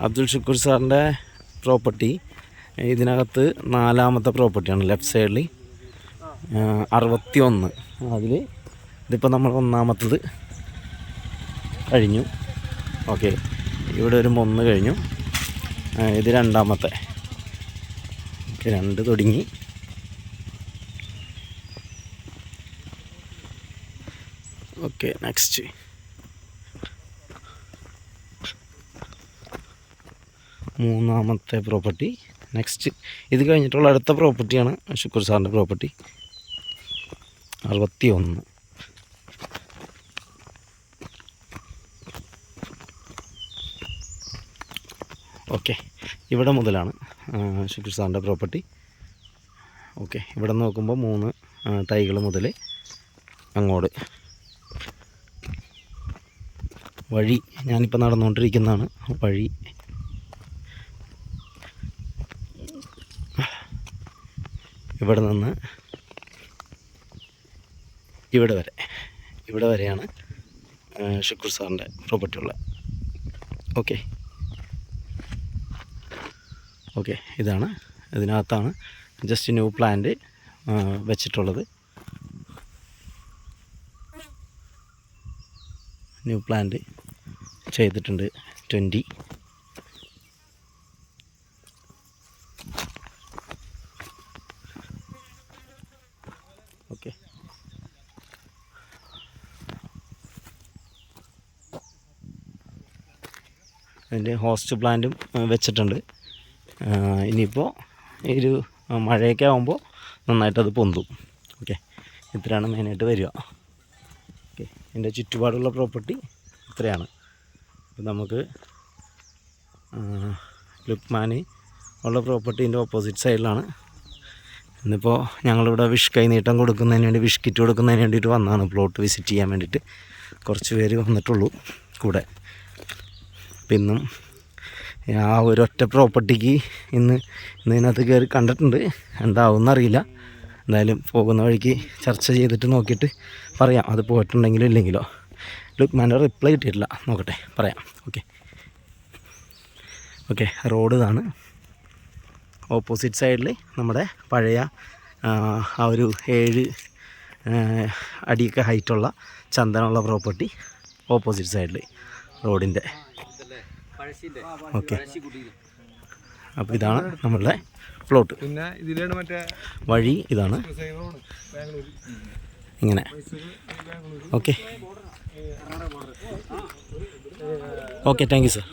അബ്ദുൽ ഷുക്കൂർ സാറിന്റെ പ്രോപ്പർട്ടി. ഇതിനകത്ത് നാലാമത്തെ പ്രോപ്പർട്ടിയാണ് ലെഫ്റ്റ് സൈഡിൽ അറുപത്തി ഒന്ന് അതിൽ ഇതിപ്പോൾ നമ്മൾ ഒന്നാമത്തത് കഴിഞ്ഞു. ഓക്കെ. ഇവിടെ ഒരു ഒന്ന് കഴിഞ്ഞു. ഇത് രണ്ടാമത്തെ. രണ്ട് തുടങ്ങി. ഓക്കെ നെക്സ്റ്റ് മൂന്നാമത്തെ പ്രോപ്പർട്ടി നെക്സ്റ്റ് ഇത് കഴിഞ്ഞിട്ടുള്ള അടുത്ത പ്രോപ്പർട്ടിയാണ് ഷുക്കൂർ സാറിന്റെ പ്രോപ്പർട്ടി അറുപത്തി ഒന്ന് ഓക്കെ ഇവിടെ മുതലാണ് ശുക്കൂർ സാറിന്റെ പ്രോപ്പർട്ടി ഓക്കെ ഇവിടെ നോക്കുമ്പോൾ മൂന്ന് തൈകൾ മുതൽ അങ്ങോട്ട്. വഴി ഞാനിപ്പോൾ നടന്നുകൊണ്ടിരിക്കുന്നതാണ് വഴി. ഇവിടെ നിന്ന് ഇവിടെ വരെ. ഇവിടെ വരെയാണ് ഷുക്കൂർ സാറിന്റെ പ്രോപ്പർട്ടി ഉള്ളത്. ഓക്കെ ഓക്കെ ഇതാണ്. ഇതിനകത്താണ് ജസ്റ്റ് ന്യൂ പ്ലാന്റ് വെച്ചിട്ടുള്ളത്. ന്യൂ പ്ലാന്റ് ചെയ്തിട്ടുണ്ട് ട്വന്റി ഓക്കെ അതിന്റെ ഹോസ്റ്റ് പ്ലാന്റും വെച്ചിട്ടുണ്ട്. ഇനിയിപ്പോൾ ഒരു മഴയൊക്കെ ആകുമ്പോൾ നന്നായിട്ടത് പൊന്തും. ഓക്കെ. ഇത്രയാണ് മെയിനായിട്ട് വരിക. ഓക്കെ. എന്റെ ചുറ്റുപാടുള്ള പ്രോപ്പർട്ടി ഇത്രയാണ്. അപ്പോൾ നമുക്ക് ലുക്മാനി ഉള്ള പ്രോപ്പർട്ടീന്റെ ഓപ്പോസിറ്റ് സൈഡിലാണ് ഇന്നിപ്പോൾ ഞങ്ങളിവിടെ വിഷ് കൈനീട്ടം കൊടുക്കുന്നതിന് വേണ്ടി വിഷ് കിറ്റ് കൊടുക്കുന്നതിന് വേണ്ടിയിട്ട് വന്നതാണ്. പ്ലോട്ട് വിസിറ്റ് ചെയ്യാൻ വേണ്ടിയിട്ട് കുറച്ച് പേര് വന്നിട്ടുള്ളൂ കൂടെ. അപ്പം ഇന്നും ആ ഒരൊറ്റ പ്രോപ്പർട്ടിക്ക് ഇന്ന് ഇന്ന് ഇതിനകത്ത് കയറി കണ്ടിട്ടുണ്ട്. എന്താവും അറിയില്ല എന്തായാലും പോകുന്ന വഴിക്ക് ചർച്ച ചെയ്തിട്ട് നോക്കിയിട്ട് പറയാം. അത് പോയിട്ടുണ്ടെങ്കിലും ഇല്ലെങ്കിലോ. ലുക്മാന്റെ റിപ്ലൈ കിട്ടിയിട്ടില്ല. നോക്കട്ടെ പറയാം. ഓക്കെ ഓക്കെ റോഡ് ഇതാണ്. ഓപ്പോസിറ്റ് സൈഡിൽ നമ്മുടെ പഴയ ആ, ആ ഒരു ഏഴ് ആ, അടിയൊക്കെ ഹൈറ്റുള്ള ചന്ദനമുള്ള പ്രോപ്പർട്ടി ഓപ്പോസിറ്റ് സൈഡിൽ റോഡിന്റെ ഓക്കെ. അപ്പോൾ ഇതാണ് നമ്മളുടെ പ്ലോട്ട്. പിന്നെ ഇതിലാണ് മറ്റേ വഴി ഇതാണ്. ഇങ്ങനെ. Okay. Okay thank you sir.